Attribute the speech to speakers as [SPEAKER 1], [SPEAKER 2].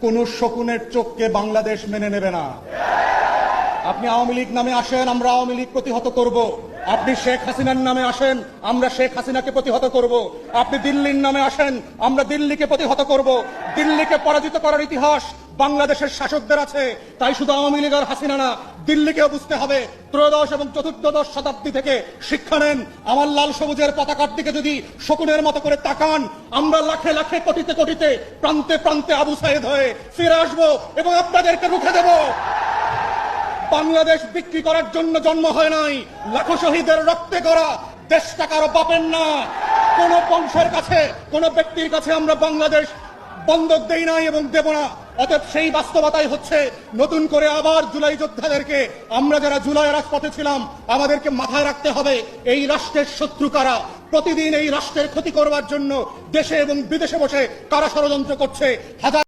[SPEAKER 1] কোন শকুনের চোখকে বাংলাদেশ মেনে নেবে না। আপনি আওয়ামী লীগ নামে আসেন, আমরা আওয়ামী লীগ প্রতিহত করব। আপনি শেখ হাসিনার নামে আসেন, আমরা শেখ হাসিনাকে প্রতিহত করব। আপনি দিল্লির নামে আসেন, আমরা দিল্লিকে প্রতিহত করব। দিল্লিকে পরাজিত করার ইতিহাস বাংলাদেশের শাসকদের আছে। তাই শুধু আওয়ামী লীগ আর হাসিনা না দিল্লিকেও বুঝতে হবে। ত্রয়োদশ এবং চতুর্দশ শতাব্দী থেকে শিক্ষা নেন। আমার লাল সবুজের পতাকার দিকে যদি শকুনের মতো করে তাকান, আমরা লাখে লাখে কোটিতে কোটিতে প্রান্তে প্রান্তে আবু সাইদ হয়ে ফিরে আসব এবং আপনাদেরকে রুখে দেবো। বাংলাদেশ বিক্রি করার জন্য জন্ম হয় নাই। লাখো শহীদের রক্তে করা দেশটা কারও পাবেন না। কোন বংশের কাছে, কোন ব্যক্তির কাছে আমরা বাংলাদেশ বন্ধক দেই নাই এবং দেব না। অতএব সেই বাস্তবতাই হচ্ছে, নতুন করে আবার জুলাই যোদ্ধাদেরকে আমরা যারা জুলাই রাজপথে ছিলাম, আমাদেরকে মাথায় রাখতে হবে, এই রাষ্ট্রের শত্রু কারা? প্রতিদিন এই রাষ্ট্রের ক্ষতি করবার জন্য দেশে এবং বিদেশে বসে কারা ষড়যন্ত্র করছে? হাজার